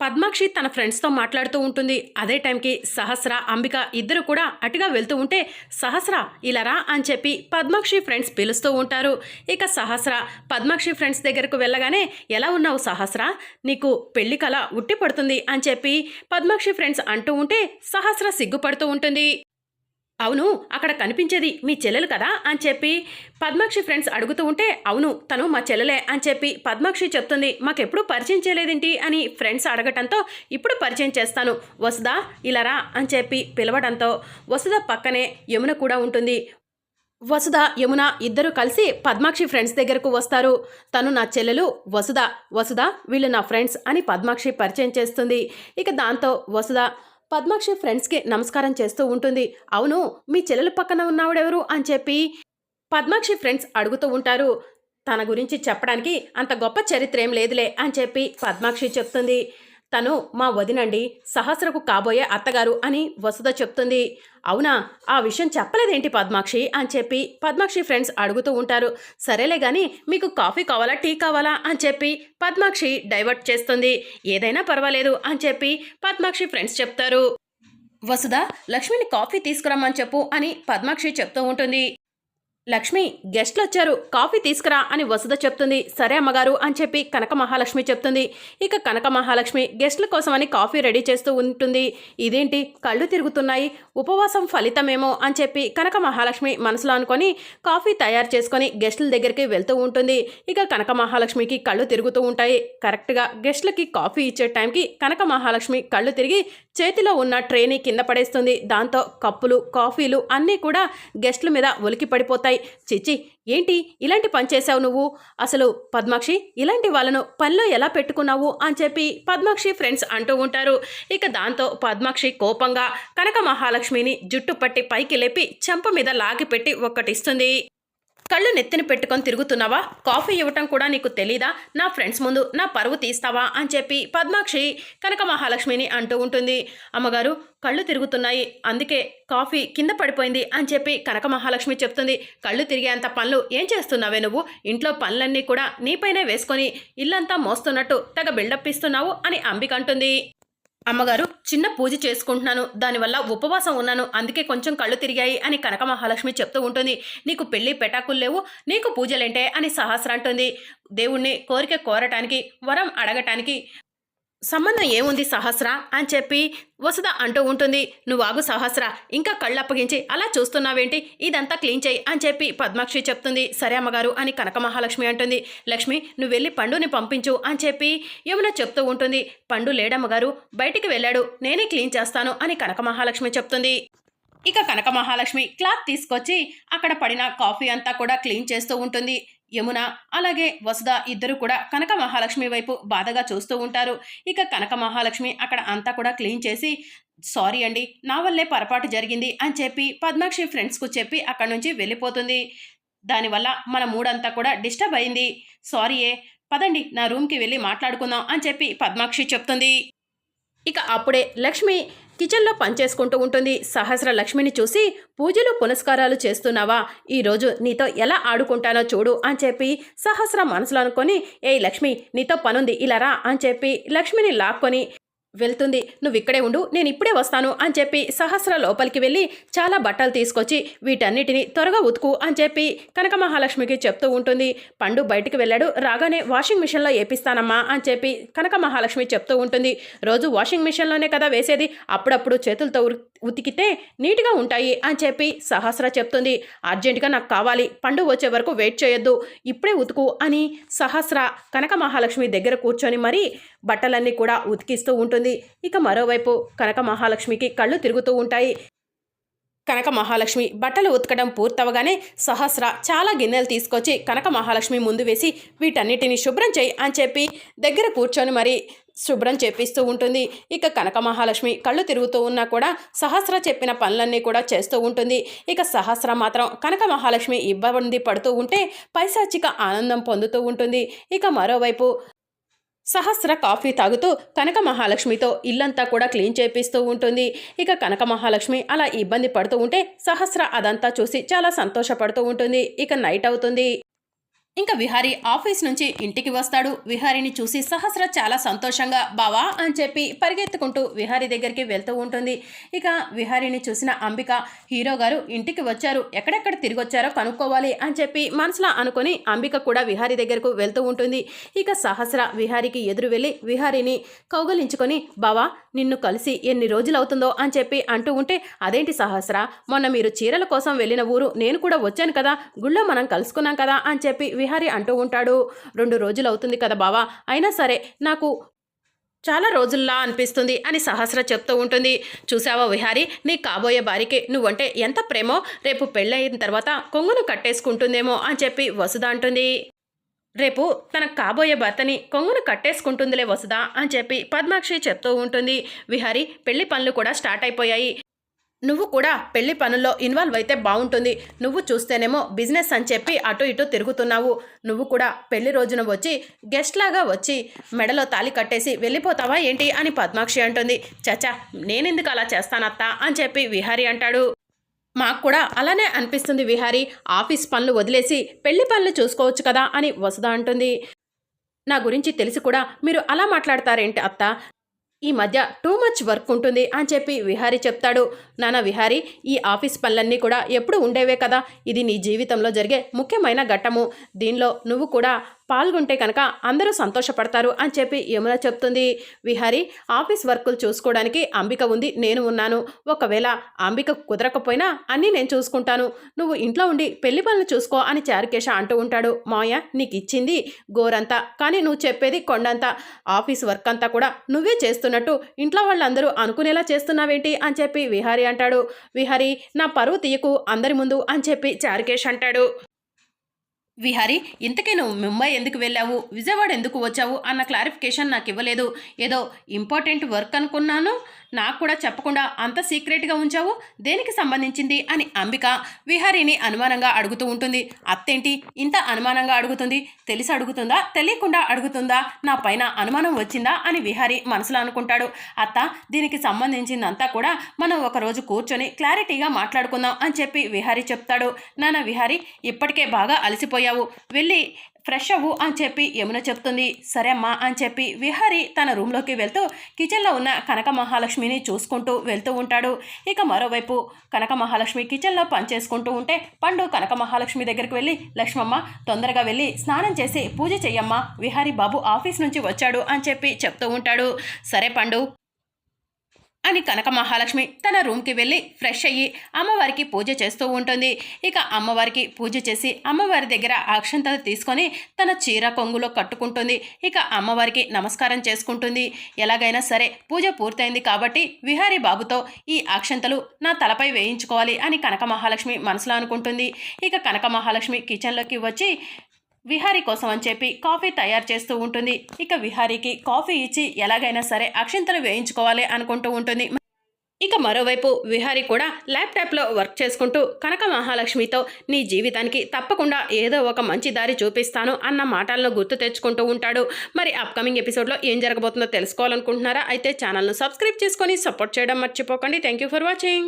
పద్మాక్షి తన ఫ్రెండ్స్తో మాట్లాడుతూ ఉంటుంది. అదే టైంకి సహస్ర అంబిక ఇద్దరు కూడా అటుగా వెళ్తూ ఉంటే సహస్ర ఇలా రా అని చెప్పి పద్మాక్షి ఫ్రెండ్స్ పిలుస్తూ ఉంటారు. ఇక సహస్ర పద్మాక్షి ఫ్రెండ్స్ దగ్గరకు వెళ్ళగానే ఎలా ఉన్నావు సహస్ర? నీకు పెళ్ళి కళ ఉట్టి పడుతుంది అని చెప్పి పద్మాక్షి ఫ్రెండ్స్ అంటూ ఉంటే సహస్ర సిగ్గుపడుతూ ఉంటుంది. అవును అక్కడ కనిపించేది మీ చెల్లెలు కదా అని చెప్పి పద్మాక్షి ఫ్రెండ్స్ అడుగుతూ ఉంటే అవును తను మా చెల్లెలే అని చెప్పి పద్మాక్షి చెప్తుంది. మాకెప్పుడు పరిచయం చేయలేదేంటి అని ఫ్రెండ్స్ అడగటంతో ఇప్పుడు పరిచయం చేస్తాను. వసుదా ఇలారా అని చెప్పి పిలవడంతో వసుద పక్కనే యమున కూడా ఉంటుంది. వసుధ యమున ఇద్దరు కలిసి పద్మాక్షి ఫ్రెండ్స్ దగ్గరకు వస్తారు. తను నా చెల్లెలు వసుధ వసుధ వీళ్ళు నా ఫ్రెండ్స్ అని పద్మాక్షి పరిచయం చేస్తుంది. ఇక దాంతో వసుధ పద్మాక్షి ఫ్రెండ్స్కి నమస్కారం చేస్తూ ఉంటుంది. అవును మీ చెల్లెల పక్కన ఉన్నవాడెవరు? అని చెప్పి పద్మాక్షి ఫ్రెండ్స్ అడుగుతూ ఉంటారు. తన గురించి చెప్పడానికి అంత గొప్ప చరిత్ర ఏం లేదులే అని చెప్పి పద్మాక్షి చెప్తుంది. తను మా వదినండి సహస్రకు కాబోయే అత్తగారు అని వసుధ చెప్తుంది. అవునా? ఆ విషయం చెప్పలేదేంటి పద్మాక్షి? అని చెప్పి పద్మాక్షి ఫ్రెండ్స్ అడుగుతూ ఉంటారు. సరేలే గాని మీకు కాఫీ కావాలా టీ కావాలా? అని చెప్పి పద్మాక్షి డైవర్ట్ చేస్తుంది. ఏదైనా పర్వాలేదు అని చెప్పి పద్మాక్షి ఫ్రెండ్స్ చెప్తారు. వసుధ లక్ష్మిని కాఫీ తీసుకురమ్మని చెప్పు అని పద్మాక్షి చెప్తూ ఉంటుంది. లక్ష్మి గెస్ట్లు వచ్చారు కాఫీ తీసుకురా అని వసుధ చెప్తుంది. సరే అమ్మగారు అని చెప్పి కనక మహాలక్ష్మి చెప్తుంది. ఇక కనక మహాలక్ష్మి గెస్ట్ల కోసమని కాఫీ రెడీ చేస్తూ ఉంటుంది. ఇదేంటి? కళ్ళు తిరుగుతున్నాయి. ఉపవాసం ఫలితమేమో అని చెప్పి కనక మహాలక్ష్మి మనసులో అనుకొని కాఫీ తయారు చేసుకొని గెస్టుల దగ్గరికి వెళ్తూ ఉంటుంది. ఇక కనక మహాలక్ష్మికి కళ్ళు తిరుగుతూ ఉంటాయి. కరెక్ట్గా గెస్ట్లకి కాఫీ ఇచ్చే టైంకి కనక మహాలక్ష్మి కళ్ళు తిరిగి చేతిలో ఉన్న ట్రేని కింద పడేస్తుంది. దాంతో కప్పులు కాఫీలు అన్నీ కూడా గెస్ట్ల మీద ఒలికి పడిపోతాయి. చిచ్చి ఏంటి ఇలాంటి పని చేసావు నువ్వు? అసలు పద్మాక్షి ఇలాంటి వాళ్ళను పనిలో ఎలా పెట్టుకున్నావు అని చెప్పి పద్మాక్షి ఫ్రెండ్స్ అంటూ ఉంటారు. ఇక దాంతో పద్మాక్షి కోపంగా కనక మహాలక్ష్మిని జుట్టు పట్టి పైకి లేపి చెంప మీద లాగి పెట్టి ఒక్కటిస్తుంది. కళ్ళు నెత్తిన పెట్టుకొని తిరుగుతున్నావా? కాఫీ ఇవ్వటం కూడా నీకు తెలీదా? నా ఫ్రెండ్స్ ముందు నా పరువు తీస్తావా? అని చెప్పి పద్మాక్షి కనక మహాలక్ష్మిని అంటూ ఉంటుంది. అమ్మగారు కళ్ళు తిరుగుతున్నాయి. అందుకే కాఫీ కింద పడిపోయింది అని చెప్పి కనక మహాలక్ష్మి చెప్తుంది. కళ్ళు తిరిగేంత పనులు ఏం చేస్తున్నావే నువ్వు? ఇంట్లో పనులన్నీ కూడా నీపైనే వేసుకొని ఇల్లంతా మోస్తున్నట్టు తెగ బిల్డప్ ఇస్తున్నావు అని అంబిక అంటుంది. అమ్మగారు చిన్న పూజ చేసుకుంటున్నాను. దానివల్ల ఉపవాసం ఉన్నాను. అందుకే కొంచెం కళ్ళు తిరిగాయి అని కనక మహాలక్ష్మి చెప్తూ ఉంటుంది. నీకు పెళ్ళి పెటాకులు లేవు నీకు పూజలేంటే అని సహస్ర అంటుంది. దేవుణ్ణి కోరిక కోరటానికి వరం అడగటానికి సంబంధం ఏముంది సహస్ర? అని చెప్పి వసుధ అంటూ ఉంటుంది. నువ్వు ఆగు సహస్ర ఇంకా కళ్ళు అప్పగించి అలా చూస్తున్నావేంటి? ఇదంతా క్లీన్ చేయి అని చెప్పి పద్మాక్షి చెప్తుంది. సరే అమ్మగారు అని కనక మహాలక్ష్మి అంటుంది. లక్ష్మి నువ్వు వెళ్ళి పండుని పంపించు అని చెప్పి యమున చెప్తూ ఉంటుంది. పండు లేడమ్మగారు బయటికి వెళ్ళాడు. నేనే క్లీన్ చేస్తాను అని కనక మహాలక్ష్మి చెప్తుంది. ఇక కనక మహాలక్ష్మి క్లాత్ తీసుకొచ్చి అక్కడ పడిన కాఫీ అంతా కూడా క్లీన్ చేస్తూ ఉంటుంది. యమున అలాగే వసుధ ఇద్దరు కూడా కనక మహాలక్ష్మి వైపు బాధగా చూస్తూ ఉంటారు. ఇక కనక మహాలక్ష్మి అక్కడ అంతా కూడా క్లీన్ చేసి సారీ అండి నా వల్లే పొరపాటు జరిగింది అని చెప్పి పద్మాక్షి ఫ్రెండ్స్కు చెప్పి అక్కడి నుంచి వెళ్ళిపోతుంది. దానివల్ల మన మూడంతా కూడా డిస్టర్బ్ అయింది. సారీయే పదండి నా రూమ్కి వెళ్ళి మాట్లాడుకుందాం అని చెప్పి పద్మాక్షి చెప్తుంది. ఇక అప్పుడే లక్ష్మి కిచెన్లో పనిచేసుకుంటూ ఉంటుంది. సహస్ర లక్ష్మిని చూసి పూజలు పునస్కారాలు చేస్తున్నావా? ఈరోజు నీతో ఎలా ఆడుకుంటానో చూడు అని చెప్పి సహస్ర మనసులో అనుకొని ఏ లక్ష్మి నీతో పనుంది ఇలా రా అని చెప్పి లక్ష్మిని లాక్కొని వెళ్తుంది. నువ్వు ఇక్కడే ఉండు నేను ఇప్పుడే వస్తాను అని చెప్పి సహస్ర లోపలికి వెళ్ళి చాలా బట్టలు తీసుకొచ్చి వీటన్నిటిని త్వరగా ఉతుకు అని చెప్పి కనక మహాలక్ష్మికి చెప్తూ ఉంటుంది. పండు బయటికి వెళ్ళాడు రాగానే వాషింగ్ మిషన్లో వేపిస్తానమ్మా అని చెప్పి కనక మహాలక్ష్మి చెప్తూ ఉంటుంది. రోజు వాషింగ్ మిషన్లోనే కదా వేసేది అప్పుడప్పుడు చేతులతో ఉతికితే నీట్గా ఉంటాయి అని చెప్పి సహస్ర చెప్తుంది. అర్జెంటుగా నాకు కావాలి పండు వచ్చే వరకు వెయిట్ చేయొద్దు ఇప్పుడే ఉతుకు అని సహస్ర కనక మహాలక్ష్మి దగ్గర కూర్చొని మరీ బట్టలన్నీ కూడా ఉతికిస్తూ ఉంటుంది. ఇక మరోవైపు కనక మహాలక్ష్మికి కళ్ళు తిరుగుతూ ఉంటాయి. కనక మహాలక్ష్మి బట్టలు ఉతకడం పూర్తవగానే సహస్ర చాలా గిన్నెలు తీసుకొచ్చి కనక మహాలక్ష్మి ముందు వేసి వీటన్నిటిని శుభ్రం చేయి అని చెప్పి దగ్గర కూర్చొని మరి శుభ్రం చేపిస్తూ ఉంటుంది. ఇక కనక మహాలక్ష్మి కళ్ళు తిరుగుతూ ఉన్నా కూడా సహస్ర చెప్పిన పనులన్నీ కూడా చేస్తూ ఉంటుంది. ఇక సహస్ర మాత్రం కనక మహాలక్ష్మి ఇబ్బంది పడుతూ ఉంటే పైశాచిక ఆనందం పొందుతూ ఉంటుంది. ఇక మరోవైపు సహస్ర కాఫీ తాగుతూ కనక మహాలక్ష్మితో ఇల్లంతా కూడా క్లీన్ చేపిస్తూ ఉంటుంది. ఇక కనక మహాలక్ష్మి అలా ఇబ్బంది పడుతూ ఉంటే సహస్ర అదంతా చూసి చాలా సంతోషపడుతూ ఉంటుంది. ఇక నైట్ అవుతుంది. ఇంకా విహారీ ఆఫీస్ నుంచి ఇంటికి వస్తాడు. విహారీని చూసి సహస్ర చాలా సంతోషంగా బావా అని చెప్పి పరిగెత్తుకుంటూ విహారీ దగ్గరికి వెళ్తూ ఉంటుంది. ఇక విహారీని చూసిన అంబిక హీరో గారు ఇంటికి వచ్చారు. ఎక్కడెక్కడ తిరిగి వచ్చారో కనుక్కోవాలి అని చెప్పి మనసులో అనుకొని అంబిక కూడా విహారీ దగ్గరకు వెళ్తూ ఉంటుంది. ఇక సహస్ర విహారీకి ఎదురు వెళ్ళి విహారీని కౌగలించుకొని బావా నిన్ను కలిసి ఎన్ని రోజులు అవుతుందో అని చెప్పి అంటూ ఉంటే అదేంటి సహస్ర? మొన్న మీరు చీరల కోసం వెళ్ళిన ఊరు నేను కూడా వచ్చాను కదా. గుళ్ళో మనం కలుసుకున్నాం కదా అని చెప్పి శ్రీహరి అంటూ ఉంటాడు. రెండు రోజులు అవుతుంది కదా బావా అయినా సరే నాకు చాలా రోజుల్లా అనిపిస్తుంది అని సహస్ర చెప్తూ ఉంటుంది. చూసావా విహారీ నీ కాబోయే భార్యకి నువ్వంటే ఎంత ప్రేమో రేపు పెళ్ళయిన తర్వాత కొంగును కట్టేసుకుంటుందేమో అని చెప్పి వసుధ అంటుంది. రేపు తన కాబోయే భర్తని కొంగును కట్టేసుకుంటుందిలే వసుదా అని చెప్పి పద్మాక్షి చెప్తూ ఉంటుంది. విహారీ పెళ్ళి పనులు కూడా స్టార్ట్ అయిపోయాయి. నువ్వు కూడా పెళ్ళి పనుల్లో ఇన్వాల్వ్ అయితే బాగుంటుంది నువ్వు చూస్తేనేమో బిజినెస్ అని చెప్పి అటు ఇటు తిరుగుతున్నావు. నువ్వు కూడా పెళ్ళి రోజున వచ్చి గెస్ట్ లాగా వచ్చి మెడలో తాలి కట్టేసి వెళ్ళిపోతావా ఏంటి అని పద్మాక్షి అంటుంది. చచా నేనెందుకు అలా చేస్తానత్తా అని చెప్పి విహారి అంటాడు. మాకు కూడా అలానే అనిపిస్తుంది విహారీ. ఆఫీస్ పనులు వదిలేసి పెళ్ళి పనులు చూసుకోవచ్చు కదా అని వసుధ అంటుంది. నా గురించి తెలిసి కూడా మీరు అలా మాట్లాడతారేంటి అత్త? ఈ మధ్య టూ మచ్ వర్క్ ఉంటుంది అని చెప్పి విహారీ చెప్తాడు. నాన్న విహారీ ఈ ఆఫీస్ పనులన్నీ కూడా ఎప్పుడు ఉండేవే కదా? ఇది నీ జీవితంలో జరిగే ముఖ్యమైన ఘట్టము. దీనిలో నువ్వు కూడా పాల్గొంటే కనుక అందరూ సంతోషపడతారు అని చెప్పి యమున చెప్తుంది. విహారీ ఆఫీస్ వర్కులు చూసుకోవడానికి అంబిక ఉంది నేను ఉన్నాను. ఒకవేళ అంబిక కుదరకపోయినా అన్నీ నేను చూసుకుంటాను. నువ్వు ఇంట్లో ఉండి పెళ్ళి పనులు చూసుకో అని చారుకేశ అంటూ ఉంటాడు. మాయ నీకు ఇచ్చింది గోరంతా కానీ నువ్వు చెప్పేది కొండంతా. ఆఫీస్ వర్క్ అంతా కూడా నువ్వే చేస్తున్నట్టు ఇంట్లో వాళ్ళందరూ అనుకునేలా చేస్తున్నావేంటి అని చెప్పి విహారీ అంటాడు. విహారీ నా పరువు తీయకు అందరి ముందు అని చెప్పి చారుకేష్ అంటాడు. విహారి ఇంతకీ నువ్వు ముంబై ఎందుకు వెళ్ళావు? విజయవాడ ఎందుకు వచ్చావు? అన్న క్లారిఫికేషన్ నాకు ఇవ్వలేదు. ఏదో ఇంపార్టెంట్ వర్క్ అనుకున్నాను. నాకు కూడా చెప్పకుండా అంత సీక్రెట్గా ఉంచావు. దేనికి సంబంధించింది? అని అంబిక విహారీని అనుమానంగా అడుగుతూ ఉంటుంది. అత్తేంటి? ఇంత అనుమానంగా అడుగుతుంది? తెలిసి అడుగుతుందా? తెలియకుండా అడుగుతుందా? నా పైన అనుమానం వచ్చిందా? అని విహారీ మనసులో అనుకుంటాడు. అత్త దీనికి సంబంధించిందంతా కూడా మనం ఒకరోజు కూర్చొని క్లారిటీగా మాట్లాడుకుందాం అని చెప్పి విహారీ చెప్తాడు. నాన్న విహారీ ఇప్పటికే బాగా అలసిపోయావు వెళ్ళి ఫ్రెష్ అవ్వు అని చెప్పి యమున చెప్తుంది. సరే అమ్మా అని చెప్పి విహారి తన రూమ్లోకి వెళ్తూ కిచెన్లో ఉన్న కనక మహాలక్ష్మిని చూసుకుంటూ వెళ్తూ ఉంటాడు. ఇక మరోవైపు కనక మహాలక్ష్మి కిచెన్లో పనిచేసుకుంటూ ఉంటే పండు కనక మహాలక్ష్మి దగ్గరికి వెళ్ళి లక్ష్మమ్మ తొందరగా వెళ్ళి స్నానం చేసి పూజ చెయ్యమ్మా. విహారీ బాబు ఆఫీస్ నుంచి వచ్చాడు అని చెప్పి చెప్తూ ఉంటాడు. సరే పండు అని కనక మహాలక్ష్మి తన రూమ్కి వెళ్ళి ఫ్రెష్ అయ్యి అమ్మవారికి పూజ చేస్తూ ఉంటుంది. ఇక అమ్మవారికి పూజ చేసి అమ్మవారి దగ్గర అక్షంతలు తీసుకొని తన చీర కొంగులో కట్టుకుంటుంది. ఇక అమ్మవారికి నమస్కారం చేసుకుంటుంది. ఎలాగైనా సరే పూజ పూర్తయింది కాబట్టి విహారీ బాబుతో ఈ అక్షంతలు నా తలపై వేయించుకోవాలి అని కనక మహాలక్ష్మి మనసులో అనుకుంటుంది. ఇక కనక మహాలక్ష్మి కిచెన్లోకి వచ్చి విహారీ కోసం అని చెప్పి కాఫీ తయారు చేస్తూ ఉంటుంది. ఇక విహారీకి కాఫీ ఇచ్చి ఎలాగైనా సరే అక్షింతలు వేయించుకోవాలి అనుకుంటూ ఉంటుంది. ఇక మరోవైపు విహారీ కూడా ల్యాప్టాప్లో వర్క్ చేసుకుంటూ కనక మహాలక్ష్మితో నీ జీవితానికి తప్పకుండా ఏదో ఒక మంచి దారి చూపిస్తాను అన్న మాటలను గుర్తు తెచ్చుకుంటూ ఉంటాడు. మరి అప్కమింగ్ ఎపిసోడ్లో ఏం జరగబోతుందో తెలుసుకోవాలనుకుంటున్నారా? అయితే ఛానల్ను సబ్స్క్రైబ్ చేసుకొని సపోర్ట్ చేయడం మర్చిపోకండి. Thank you for watching.